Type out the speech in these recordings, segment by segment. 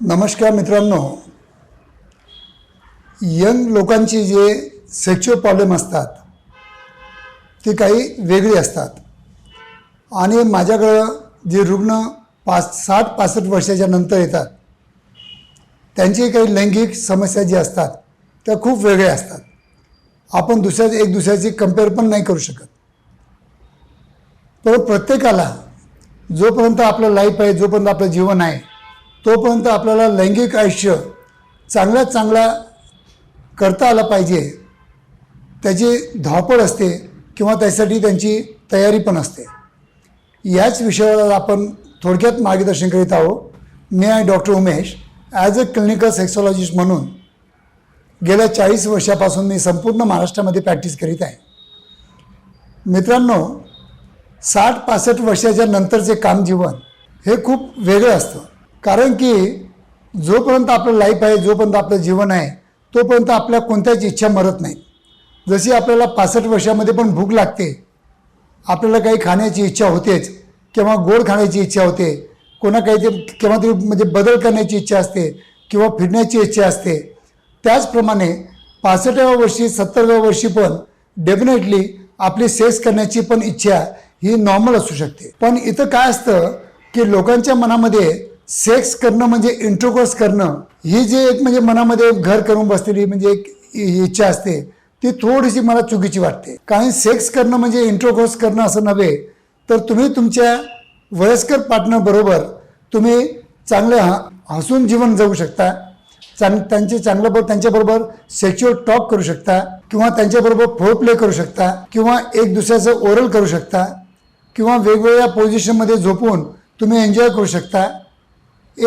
नमस्कार मित्रांनो. यंग लोकांची जे सेक्च्युअल प्रॉब्लेम असतात ती काही वेगळी असतात. आणि माझ्याकडं जे रुग्ण पाच साठ पासष्ट वर्षाच्या नंतर येतात त्यांची काही लैंगिक समस्या जी असतात त्या खूप वेगळ्या असतात. आपण दुसऱ्या एक दुसऱ्याची कंपेअर पण नाही करू शकत. पण प्रत्येकाला जोपर्यंत आपलं लाईफ आहे जोपर्यंत आपलं जीवन आहे तोपर्यंत आपल्याला लैंगिक आयुष्य चांगल्यात चांगला करता आलं पाहिजे. त्याची धावपळ असते किंवा त्यासाठी त्यांची तयारी पण असते. याच विषयावर आपण थोडक्यात मार्गदर्शन करीत आहोत. मी आहे doctor Umesh. As a clinical sexologist म्हणून गेल्या चाळीस वर्षापासून मी संपूर्ण महाराष्ट्रामध्ये प्रॅक्टिस करीत आहे. मित्रांनो साठ पासष्ट वर्षाच्या नंतरचे काम जीवन हे खूप वेगळं असतं. कारण की जोपर्यंत आपलं लाईफ आहे जोपर्यंत आपलं जीवन आहे तोपर्यंत आपल्या कोणत्याच इच्छा मरत नाही. जशी आपल्याला पासष्ट वर्षामध्ये पण भूक लागते आपल्याला काही खाण्याची इच्छा होतेच किंवा गोड खाण्याची इच्छा होते कोणा काहीतरी केव्हा तरी म्हणजे बदल करण्याची इच्छा असते किंवा फिरण्याची इच्छा असते त्याचप्रमाणे पासष्टाव्या वर्षी सत्तराव्या वर्षी पण डेफिनेटली आपली सेक्स करण्याची पण इच्छा ही नॉर्मल असू शकते. पण इथं काय असतं की लोकांच्या मनामध्ये सेक्स करणं म्हणजे इंट्रोकोर्स करणं ही जे एक म्हणजे मनामध्ये घर करून बसलेली म्हणजे एक इच्छा असते ती थोडीशी मला चुकीची वाटते. कारण सेक्स करणं म्हणजे इंट्रोकोर्स करणं असं नव्हे तर तुम्ही तुमच्या वयस्कर पार्टनरबरोबर तुम्ही चांगले हा हसून जीवन जगू शकता. चांग त्यांचे चांगलं बरोबर त्यांच्याबरोबर सेक्च्युअल टॉक करू शकता किंवा त्यांच्याबरोबर फोर प्ले करू शकता किंवा एक दुसऱ्याचं ओरल करू शकता किंवा वेगवेगळ्या पोझिशनमध्ये झोपून तुम्ही एन्जॉय करू शकता.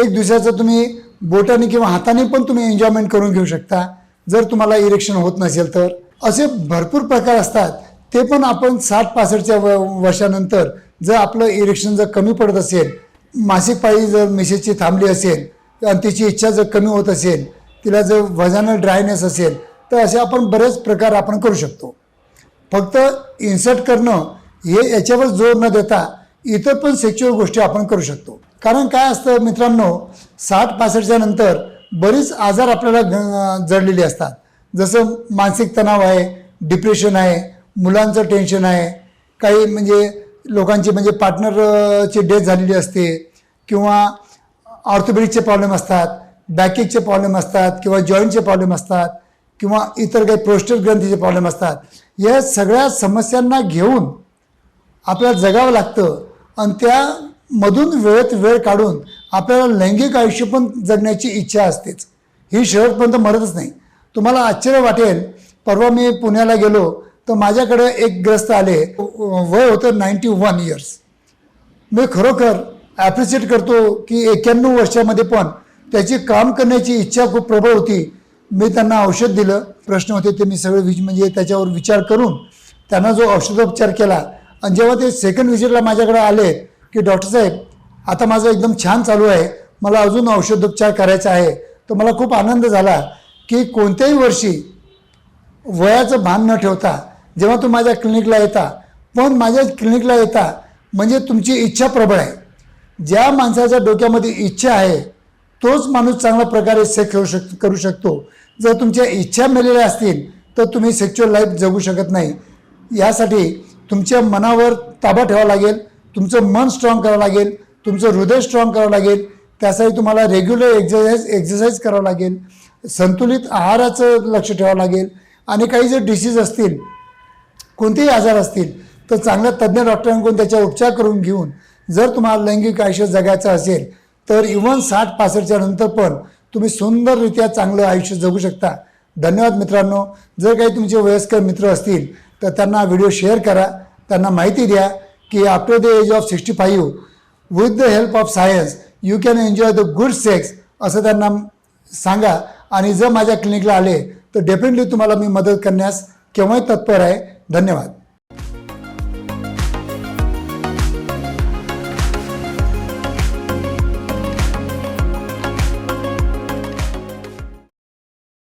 एक दुसऱ्याचं तुम्ही बोटाने किंवा हाताने पण तुम्ही एन्जॉयमेंट करून घेऊ शकता. जर तुम्हाला इरेक्शन होत नसेल तर. असे भरपूर प्रकार असतात. ते पण आपण साठ पासष्टच्या व वर्षानंतर जर आपलं इरेक्शन जर कमी पडत असेल मासिक पाळी जर मिसेसची थांबली असेल आणि तिची इच्छा जर कमी होत असेल तिला जर वजानं ड्रायनेस असेल तर असे आपण बरेच प्रकार आपण करू शकतो. फक्त इन्सर्ट करणं हे याच्यावर जोर न देता इतर पण सेक्च्युअल गोष्टी आपण करू शकतो. कारण काय असतं मित्रांनो साठ पासष्टच्या नंतर बरीच आजार आपल्याला जडलेले असतात. जसं मानसिक तणाव आहे डिप्रेशन आहे मुलांचं टेन्शन आहे काही म्हणजे लोकांची म्हणजे पार्टनरची डेथ झालेली असते किंवा ऑर्थोपेडिकचे प्रॉब्लेम असतात बॅकिकचे प्रॉब्लेम असतात किंवा जॉईंटचे प्रॉब्लेम असतात किंवा इतर काही प्रोस्टेट ग्रंथीचे प्रॉब्लेम असतात. या सगळ्या समस्यांना घेऊन आपल्याला जगावं लागतं. आणि त्या मधून वेळेत वेळ काढून आपल्याला लैंगिक आयुष्य पण जगण्याची इच्छा असतेच. ही शेवटपर्यंत मरतच नाही. तुम्हाला आश्चर्य वाटेल परवा मी पुण्याला गेलो तर माझ्याकडे एक ग्रस्त आले. वय होतं नाईन्टी वन इयर्स मी खरोखर ॲप्रिशिएट करतो की एक्क्याण्णव वर्षामध्ये पण त्याची काम करण्याची इच्छा खूप प्रबळ होती. मी त्यांना औषध दिलं. प्रश्न होते ते मी सगळे विज म्हणजे त्याच्यावर विचार करून त्यांना जो औषधोपचार केला आणि जेव्हा ते सेकंड व्हिजिटला माझ्याकडे आले की डॉक्टर साहेब आता माझं एकदम छान चालू आहे. मला अजून औषधोपचार करायचा आहे. तर मला खूप आनंद झाला की कोणत्याही वर्षी वयाचं भान न ठेवता जेव्हा तुम्ही माझ्या क्लिनिकला येता पण माझ्या क्लिनिकला येता म्हणजे तुमची इच्छा प्रबळ आहे. ज्या माणसाच्या डोक्यामध्ये इच्छा आहे तोच माणूस चांगल्या प्रकारे सेक्स करू शक करू शकतो. जर तुमच्या इच्छा मेलेल्या असतील तर तुम्ही सेक्च्युअल लाईफ जगू शकत नाही. यासाठी तुमच्या मनावर ताबा ठेवावा लागेल. तुमचं मन स्ट्रॉंग करावं लागेल तुमचं हृदय स्ट्रॉंग करावं लागेल त्यासाठी तुम्हाला रेग्युलर एक्झरसाईज एक्झरसाईज करावं लागेल संतुलित आहाराचं लक्ष ठेवावं लागेल आणि काही जर डिसीज असतील कोणतेही आजार असतील तर चांगल्या तज्ज्ञ डॉक्टरांकडून त्याचा उपचार करून घेऊन जर तुम्हाला लैंगिक आयुष्य जगायचं असेल तर इव्हन साठ पासष्टच्या नंतर पण तुम्ही सुंदररित्या चांगलं आयुष्य जगू शकता. धन्यवाद मित्रांनो. जर काही तुमचे वयस्कर मित्र असतील तर त्यांना व्हिडिओ शेअर करा त्यांना माहिती द्या. की after the age of sixty five with the help of science you can enjoy the good sex असं त्यांना सांगा. आणि जर माझ्या क्लिनिकला आले तर डेफिनेटली तुम्हाला मी मदत करण्यास केव्हाही तत्पर आहे. धन्यवाद.